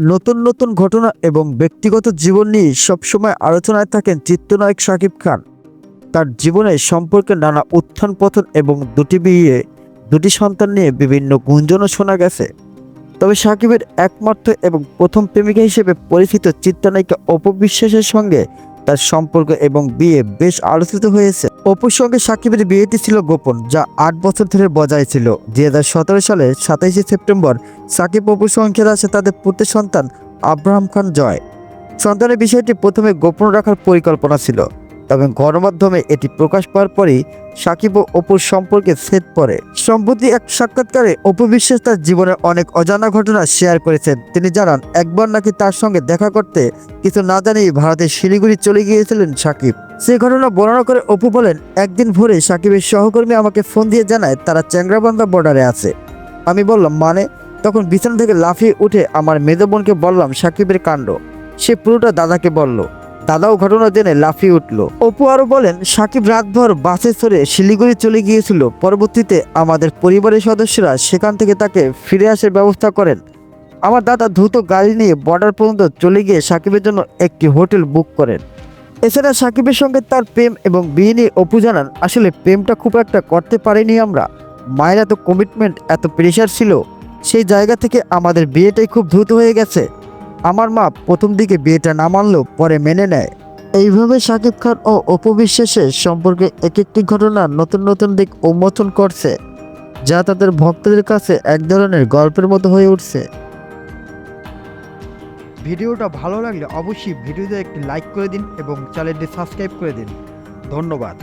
নতুন নতুন ঘটনা এবং ব্যক্তিগত জীবন নিয়ে সবসময় আলোচনায় থাকেন চিত্রনায়ক শাকিব খান। তার জীবনে সম্পর্কে নানা উত্থান পথন এবং দুটি বিয়ে, দুটি সন্তান নিয়ে বিভিন্ন গুঞ্জনও শোনা গেছে। তবে সাকিবের একমাত্র এবং প্রথম প্রেমিকা হিসেবে পরিচিত চিত্রনায়িকা অপবিশ্বাসের সঙ্গে তার সম্পর্ক এবং বিয়ে বেশ আলোচিত হয়েছে। অপুর সঙ্গে সাকিবের বিয়েটি ছিল গোপন, যা আট বছর ধরে বজায় ছিল। দুই হাজার সতেরো সালে সাতাইশে সেপ্টেম্বর, সাকিব অপুর সঙ্গে আসে তাদের পুত্রের সন্তান আব্রাহাম খান জয়। সন্তানের বিষয়টি প্রথমে গোপন রাখার পরিকল্পনা ছিল। তবে গণমাধ্যমে এটি প্রকাশ পাওয়ার পরই সাকিব ও অপুর সম্পর্কে ছেদ পড়ে। সম্প্রতি এক সাক্ষাৎকারে অপু বিশ্বাস তার জীবনের অনেক অজানা ঘটনা শেয়ার করেছেন। তিনি জানান, একবার নাকি তার সঙ্গে দেখা করতে কিছু না জানিয়ে ভারতের শিলিগুড়ি চলে গিয়েছিলেন সাকিব। সেই ঘটনা বর্ণনা করে অপু বলেন, একদিন ভোরে সাকিবের সহকর্মী আমাকে ফোন দিয়ে জানায়, তারা চ্যাংরাবান্ধা বর্ডারে আছে। আমি বললাম মানে? তখন বিছানা থেকে লাফিয়ে উঠে আমার মেজো বোনকে বললাম, সাকিবের কাণ্ড। সে পুরোটা দাদাকে বলল। দাদাও ঘটনা জেনে লাফিয়ে উঠল। অপু আরও বলেন, সাকিব রাতভর বাসে চড়ে শিলিগুড়ি চলে গিয়েছিল। পরবর্তীতে আমাদের পরিবারের সদস্যরা সেখান থেকে তাকে ফিরে আসার ব্যবস্থা করেন। আমার দাদা দ্রুত গাড়ি নিয়ে বর্ডার পর্যন্ত চলে গিয়ে সাকিবের জন্য একটি হোটেল বুক করেন। এছাড়া সাকিবের সঙ্গে তার প্রেম এবং বিয়ে নিয়ে অপু জানান, আসলে প্রেমটা খুব একটা করতে পারিনি আমরা। মায়ের এত কমিটমেন্ট এত প্রেশার ছিল, সেই জায়গা থেকে আমাদের বিয়েটাই খুব দ্রুত হয়ে গেছে। আমার মা প্রথম দিকে বিয়েটা না মানলেও পরে মেনে নেয়। এইভাবে শাকিব খান ও অপবিশ্বাসের সম্পর্কে এক একটি ঘটনা নতুন নতুন দিক উন্মোচন করছে, যা তাদের ভক্তদের কাছে এক ধরনের গল্পের মতো হয়ে উঠছে। ভিডিওটা ভালো লাগলে অবশ্যই ভিডিওতে একটি লাইক করে দিন এবং চ্যানেলটি সাবস্ক্রাইব করে দিন। ধন্যবাদ।